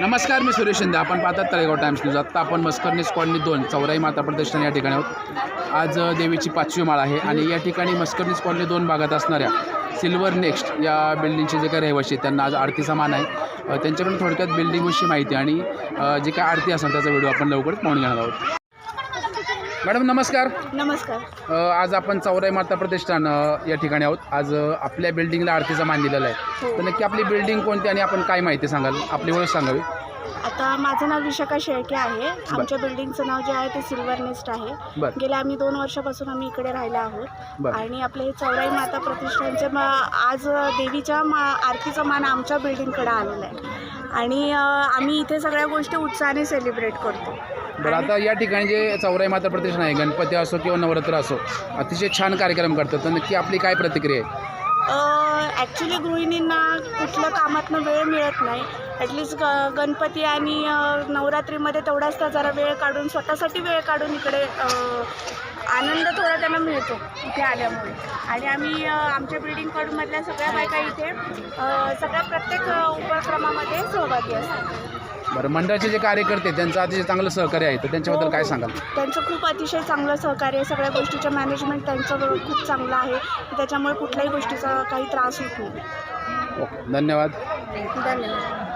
नमस्कार मी सुरेश शिंदे. आपण पाहतात तळेगाव टाइम्स न्यूज. आत्ता आपण मस्करणी कॉलनी दोन चौराई माता प्रदर्शन या ठिकाणी आहोत. आज देवीची पाचवी माळ आहे आणि या ठिकाणी मस्करणी कॉलनी दोन भागात असणाऱ्या सिल्वर नेक्स्ट या बिल्डिंगचे जे काही रहिवासी आहेत त्यांना आज आरतीचा मान आहे. त्यांच्याकडून थोडक्यात बिल्डिंगविषयी माहिती आणि जे काय आरती असेल त्याचा व्हिडिओ आपण लवकरच पाहून घेणार आहोत. मॅडम नमस्कार. नमस्कार. अ, आज आपण चौराई माता प्रतिष्ठान अ, या ठिकाणी आहोत. आज अ, आपल्या बिल्डिंगला आरतीचा मान दिलेला आहे. हो. तर नक्की आपली बिल्डिंग कोणती आणि आपण काय माहिती सांगाल? आपली ओळख सांगावी. आता माझं नाव विशाखा शेळके आहे. आमच्या बिल्डिंगचं नाव जे आहे ते सिल्वर नेस्ट आहे. बरं. गेल्या आम्ही दोन वर्षापासून आम्ही इकडे राहिला आहोत. बरं. आणि आपले हे चौराई माता प्रतिष्ठानचे मा आज देवीच्या मा आरतीचा मान आमच्या बिल्डिंगकडे आलेला आहे. आणि अ, आम्ही इथे सगळ्या गोष्टी उत्साहाने सेलिब्रेट करतो. बरं आता या ठिकाणी जे चौराई माता प्रतिष्ठान आहे गणपती असो किंवा नवरात्र असो अतिशय छान कार्यक्रम करतात. तर नक्की आपली काय प्रतिक्रिया आहे? ॲक्च्युली गृहिणींना कुठल्या कामातनं वेळ मिळत नाही. ॲटलिस्ट ग गणपती आणि नवरात्रीमध्ये तेवढाच त्या जरा वेळ काढून स्वतःसाठी वेळ काढून इकडे आनंद थोडा त्यांना मिळतो इथे आल्यामुळे. आणि आम्ही आमच्या बिल्डिंगकडून मधल्या सगळ्या बायका इथे सगळ्या प्रत्येक उपक्रमामध्ये सहभागी असतात. बरं मंडळाचे जे कार्यकर्ते त्यांचं अतिशय चांगलं सहकार्य आहे तर त्यांच्याबद्दल काय सांगाल? त्यांचं खूप अतिशय चांगलं सहकार्य आहे. सगळ्या गोष्टीचं मॅनेजमेंट त्यांचं खूप चांगलं आहे. त्याच्यामुळे कुठल्याही गोष्टीचा काही त्रास होत नाही. ओके धन्यवाद. धन्यवाद.